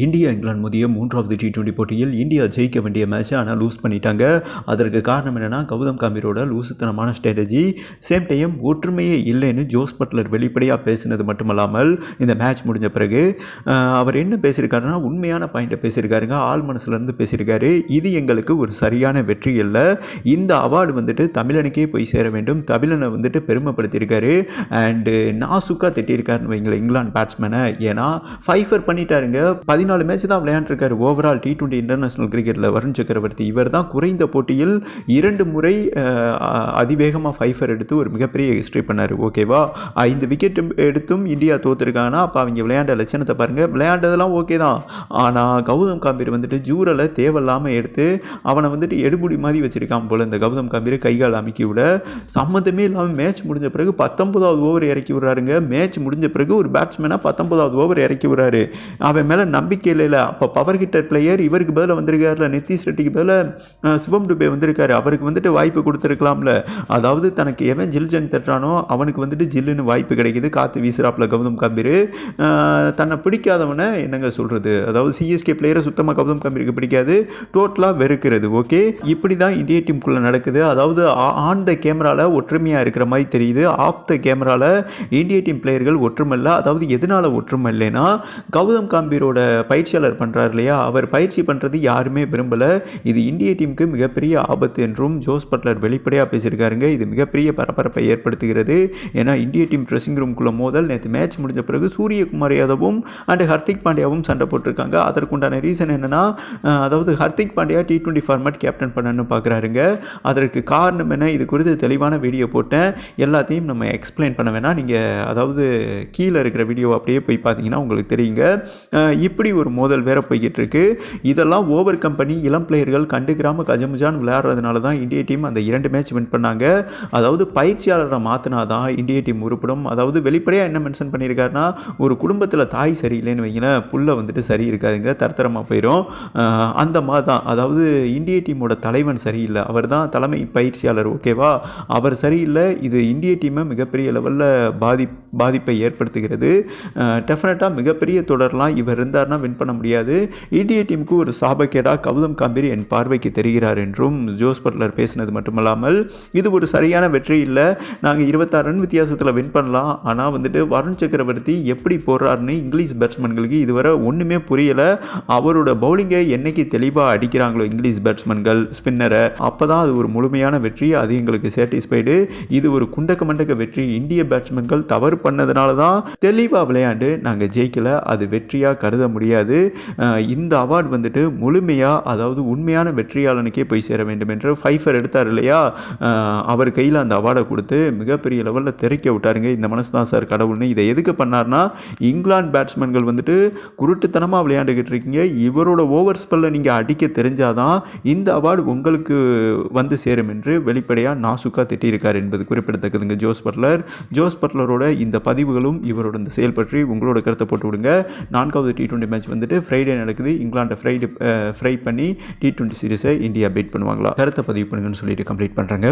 India England முதிய மூன்றாவது T twenty போட்டியில் இந்தியா ஜெயிக்க வேண்டிய மேட்சை ஆனால் லூஸ் பண்ணிட்டாங்க. அதற்கு காரணம் என்னென்னா கௌதம் காம்பீரோட லூசுத்தனமான ஸ்ட்ராட்டஜி சேம் டைம் ஒற்றுமையே இல்லைன்னு ஜோஸ் பட்லர் வெளிப்படையாக பேசினது மட்டுமல்லாமல் இந்த மேட்ச் முடிஞ்ச பிறகு அவர் என்ன பேசியிருக்காருன்னா உண்மையான பாயிண்ட்டை பேசியிருக்காருங்க. ஆள் மனசுலேருந்து பேசியிருக்காரு. இது எங்களுக்கு ஒரு சரியான வெற்றி இல்லை இந்த அவார்டு வந்துட்டு தமிழனுக்கே போய் சேர வேண்டும். தமிழனை வந்துட்டு பெருமைப்படுத்தியிருக்காரு. அண்டு நாசுக்கா திட்டியிருக்காருன்னு வைங்களேன் இங்கிலாந்து பேட்ஸ்மேனை ஏன்னா ஃபைஃபர் பண்ணிட்டாருங்க. பதினாலு மேட்ச் தான் விளையாண்டுருக்காரு. ஓவரால் டி டுவெண்ட்டி இன்டர்நேஷனல் கிரிக்கெட்டில் வருண் சக்கரவர்த்தி இவர் தான் குறைந்த போட்டியில் இரண்டு முறை அதிவேகமாக ஃபைஃபர் எடுத்து ஒரு மிகப்பெரிய ஹிஸ்ட்ரி பண்ணார். ஓகேவா ஐந்து விக்கெட் எடுத்தும் இந்தியா தோத்துருக்காங்கன்னா அப்போ அவங்க விளையாண்ட லட்சணத்தை பாருங்கள் விளையாண்டதெல்லாம் ஓகே தான். ஆனால் கௌதம் காம்பீர் வந்துட்டு ஜூரலை தேவையில்லாமல் எடுத்து அவனை வந்துட்டு எடுபுடி மாதிரி வச்சுருக்கான் போல இந்த கௌதம் காம்பீர் கைகால் அமைக்கி விட. சம்மந்தமே இல்லாமல் மேட்ச் முடிஞ்ச பிறகு பத்தொன்பதாவது ஓவர் இறக்கி விடுறாருங்க. மேட்ச் முடிஞ்ச பிறகு ஒரு பேட்ஸ்மேனாக பத்தொன்பதாவது ஓவர் இறக்கி விடுறாரு. அவன் மேலே நம்பிக்கை இல்லை அப்போ பவர் ஹிட்டர் பிளேயர் இவருக்கு பதிலாக வந்திருக்காருல நிதிஷ் ரெட்டிக்கு பதிலாக சிவம் டுபே வந்திருக்காரு. அவருக்கு வந்துட்டு வாய்ப்பு கொடுத்துருக்கலாம்ல. அதாவது தனக்கு எவன் ஜில் ஜங் தட்டுறானோ அவனுக்கு வந்துட்டு ஜில்லுன்னு வாய்ப்பு கிடைக்குது. காற்று வீசுறாப்புல கௌதம் கம்பீர். தன்னை பிடிக்காதவனை என்னங்க சொல்கிறது அதாவது சிஎஸ்கே பிளேயரை சுத்தமாக கௌதம் கம்பீருக்கு பிடிக்காது. டோட்டலாக வெறுக்கிறது ஓகே இப்படி தான் இந்திய டீமுக்குள்ளே நடக்குது. அதாவது ஆன் த கேமராவில் ஒற்றுமையாக இருக்கிற மாதிரி தெரியுது. ஆஃப் த கேமராவில் இந்திய டீம் பிளேயர்கள் ஒற்றுமை இல்லை அதாவது எதனால் ஒற்றுமை இல்லைன்னா கௌதம் காம்பீரோட பயிற்சியாளர் பண்ணுறாரு இல்லையா? அவர் பயிற்சி பண்ணுறது யாருமே விரும்பலை. இது இந்திய டீமுக்கு மிகப்பெரிய ஆபத்து என்றும் ஜோஸ் பட்லர் வெளிப்படையாக பேசியிருக்காருங்க. இது மிகப்பெரிய பரபரப்பை ஏற்படுத்துகிறது. ஏன்னா இந்திய டீம் ட்ரெஸ்ஸிங் ரூம்குள்ளே மோதல் நேற்று மேட்ச் முடிஞ்ச பிறகு சூரியகுமார் யாதவும் அண்ட் ஹர்திக் பாண்டியாவும் சண்டை போட்டிருக்காங்க. அதற்குண்டான ரீசன் என்னென்னா அதாவது Hardik Pandya T twenty format captain பண்ணணும்னு பார்க்குறாருங்க அதற்கு காரணம் என்ன? இது குறித்து தெளிவான வீடியோ போட்டேன். எல்லாத்தையும் நம்ம எக்ஸ்பிளைன் பண்ண வேணாம். நீங்கள் அதாவது கீழே இருக்கிற வீடியோ அப்படியே போய் பார்த்தீங்கன்னா உங்களுக்கு தெரியுங்க. இப்படி இப்படி ஒரு மோதல் வேற போய்கிட்டு இருக்கு இதெல்லாம் ஓவர் கம்பெனி இளம் பிளேயர்கள் கண்டுக்கிறாம கஜமுஜான் விளையாடுறதுனால தான் இந்திய டீம் அந்த இரண்டு மேட்ச் வின் பண்ணாங்க. அதாவது பயிற்சியாளரை மாற்றினா தான் இந்திய டீம் உருப்படும். அதாவது வெளிப்படையாக என்ன மென்ஷன் பண்ணியிருக்காருன்னா ஒரு குடும்பத்தில் தாய் சரியில்லைன்னு வைங்களேன் புள்ள வந்துட்டு சரி இருக்காதுங்க தரத்தரமாக போயிடும் அந்த மாதிரி தான். அதாவது இந்திய டீமோட தலைவன் சரியில்லை. அவர் தான் தலைமை பயிற்சியாளர் ஓகேவா அவர் சரியில்லை. இது இந்திய டீமை மிகப்பெரிய லெவலில் பாதி பாதிப்பை ஏற்படுத்துகிறது. டெஃபினட்டாக மிகப்பெரிய தொடர்லாம் இவர் இருந்தார்னா வின் பண்ண முடியாது. இந்திய டீமுக்கு ஒரு சாபக்கேடாக கௌதம் காம்பீர் என் பார்வைக்கு தெரிகிறார் என்றும் ஜோஸ் பட்லர் பேசினது மட்டுமல்லாமல் இது ஒரு சரியான வெற்றி இல்லை. நாங்கள் இருபத்தாறு ரன் வித்தியாசத்தில் வின் பண்ணலாம். ஆனால் வந்துட்டு வருண் சக்கரவர்த்தி எப்படி போடுறாருன்னு இங்கிலீஷ் பேட்ஸ்மேன்களுக்கு இதுவரை ஒன்றுமே புரியலை. அவரோட பவுலிங்கை என்னைக்கு தெளிவாக அடிக்கிறாங்களோ இங்கிலீஷ் பேட்ஸ்மேன்கள் ஸ்பின்னரை அப்போ தான் அது ஒரு முழுமையான வெற்றி அது எங்களுக்கு சாட்டிஸ்ஃபைடு இது ஒரு குண்டக்க மண்டக்க வெற்றி. இந்திய பேட்ஸ்மேன்கள் தவறு பண்ணதுனால தான் தெளிவாக விளையாண்டு நாங்கள் ஜெயிக்கலை. அது வெற்றியாக கருத முடியாது. கிடையாது இந்த அவார்டு வந்துட்டு முழுமையாக அதாவது உண்மையான வெற்றியாளனுக்கே போய் சேர வேண்டும் என்று ஃபைஃபர் எடுத்தார் இல்லையா? அவர் கையில் அந்த அவார்டை கொடுத்து மிகப்பெரிய லெவலில் திரைக்க விட்டாருங்க. இந்த மனசு தான் சார் கடவுள்னு. இதை எதுக்கு பண்ணார்னா இங்கிலாந்து பேட்ஸ்மேன்கள் வந்துட்டு குருட்டுத்தனமாக விளையாண்டுக்கிட்டு இருக்கீங்க. இவரோட ஓவர் ஸ்பெல்ல நீங்கள் அடிக்க தெரிஞ்சாதான் இந்த அவார்டு உங்களுக்கு வந்து சேரும் என்று வெளிப்படையாக நாசுக்கா திட்டியிருக்கார் என்பது குறிப்பிடத்தக்கதுங்க. Jos Buttler. ஜோஸ் பட்லரோட இந்த பதிவுகளும் இவரோட இந்த செயல் பற்றி உங்களோட கருத்தை போட்டு விடுங்க. நான்காவது டி டுவெண்ட்டி மேட்ச் வந்துட்டு ஃப்ரைடே நடக்குது. இங்கிலாண்டை ஃப்ரைடு ஃப்ரை பண்ணி டி டுவெண்ட்டி சீரிஸை இந்தியா பீட் பண்ணுவாங்களா? கருத்தை பதிவு பண்ணுங்கன்னு சொல்லிட்டு கம்ப்ளீட் பண்ணுறாங்க